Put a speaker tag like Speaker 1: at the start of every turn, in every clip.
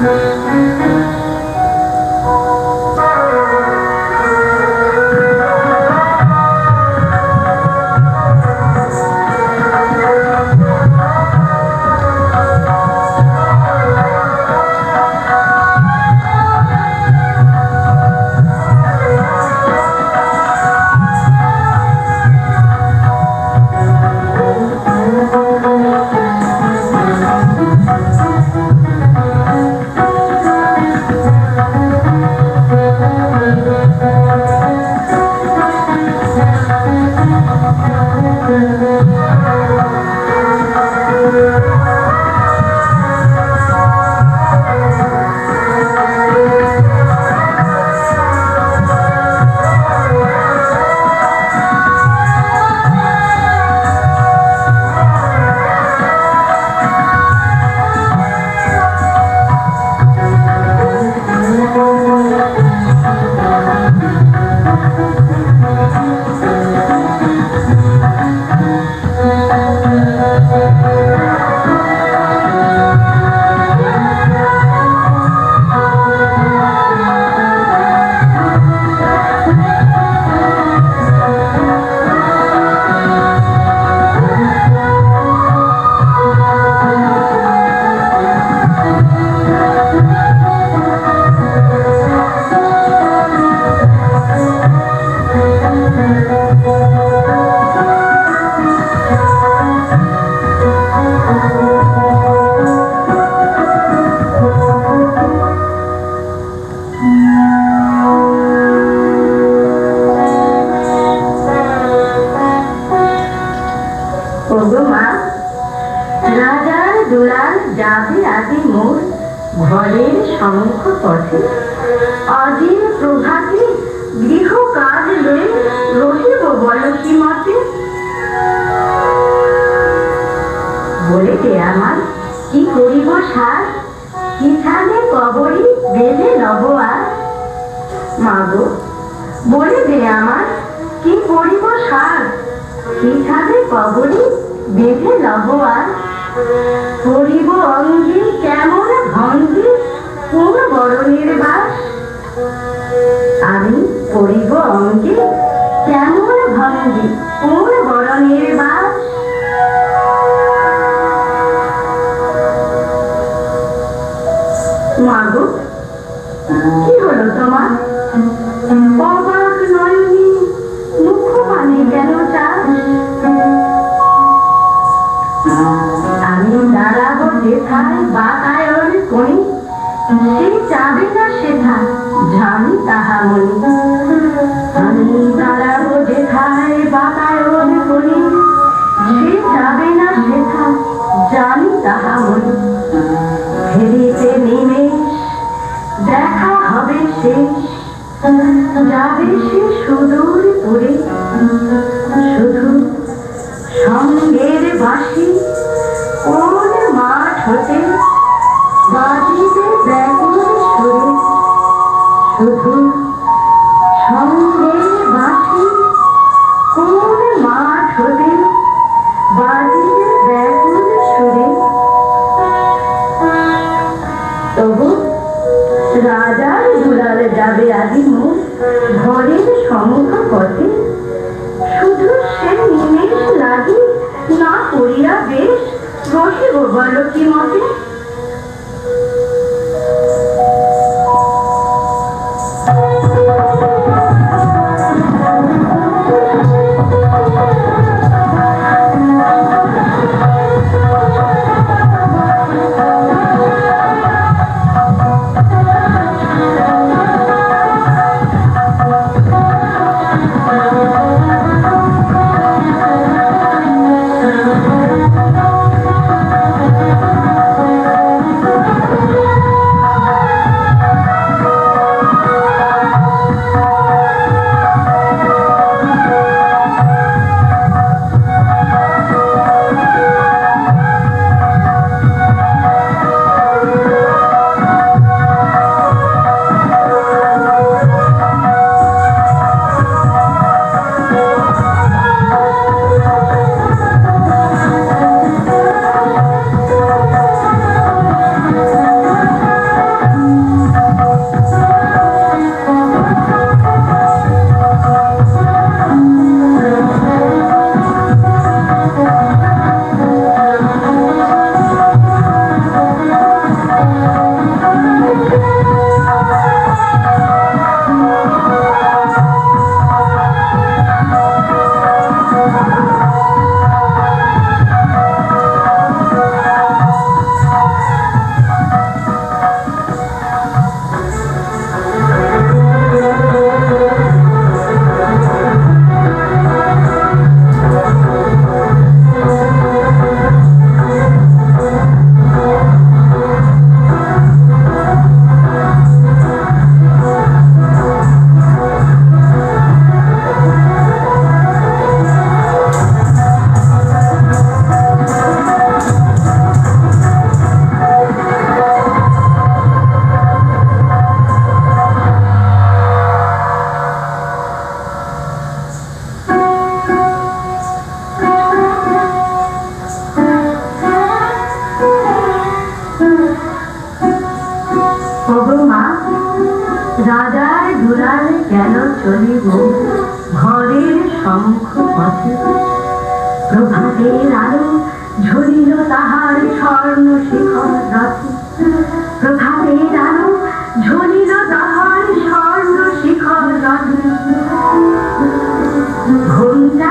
Speaker 1: Thank you. পথে অদিন প্রভাতে গৃহ কাজ রহিব মতে। বলে দে আমার, কি করিব সার? কবরি বেঁধে নব আর? মাগো বলে দে আমার, কি করিব সার? কি ছাড়ে কবরি বেঁধে নব আর? করিব অঙ্গি কেমন কোন বরণের বাস। আমি করিব অঙ্গে কেমন ভঙ্গি কোন বরণের বাস। মাগো, কি হলো তোমার? আমি দাঁড়াবো যেথায় বাতায়ন করি। সে চাবে না সেথা জানি তাহা মনি আমি দাঁড়াবো যেথায় বাতায়ন করি। সে যাবে না সেথা জানি তাহা মনি ফেরিতে নিমেষ দেখা হবে শেষ। যাবে সে সুদূর পুরে শুধু সঙ্গের বাসি কোন মাঠ হতে বাজিবে ব্যাকুল সুরে শুধু সঙ্গের বাসি কোন মাঠ হতে বাজিবে ব্যাকুল সুরে তবু রাজার দুলালে যাবে আদি মুখ ঘরের সমুখ পথে শুধু সে নিমেষ লাগি না করিয়া বেশ রসিব বল মতে কেন চলিব? ঘরের সম্মুখ পথে। প্রভাতের আলো ঝরিল তাহার স্বর্ণ শিখর প্রভাতের আলো ঝরিল তাহার স্বর্ণ শিখর রথে। ঘুমটা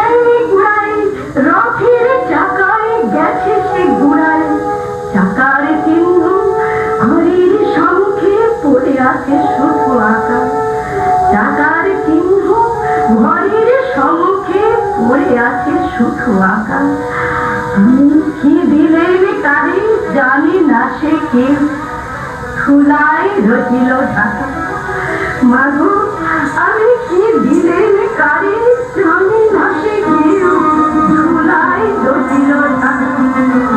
Speaker 1: আঁকা চাকার চিহ্ন ঘরের সম্মুখে পড়ে আছে শুধু আঁকা কি দিলেন তারে জানি না সে কে। ধুলায় রচিল ঢাকা। মাগো, আমি কি দিলেন কারে জানি না সে কে। ধুলায় রচিল ঢাকা।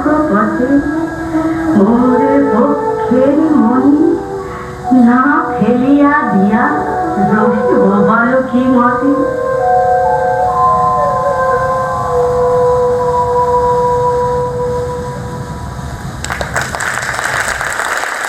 Speaker 1: সম্মুখ পথে মোর পক্ষের মনি না ফেলিয়া দিয়া রসিব বালকি মতে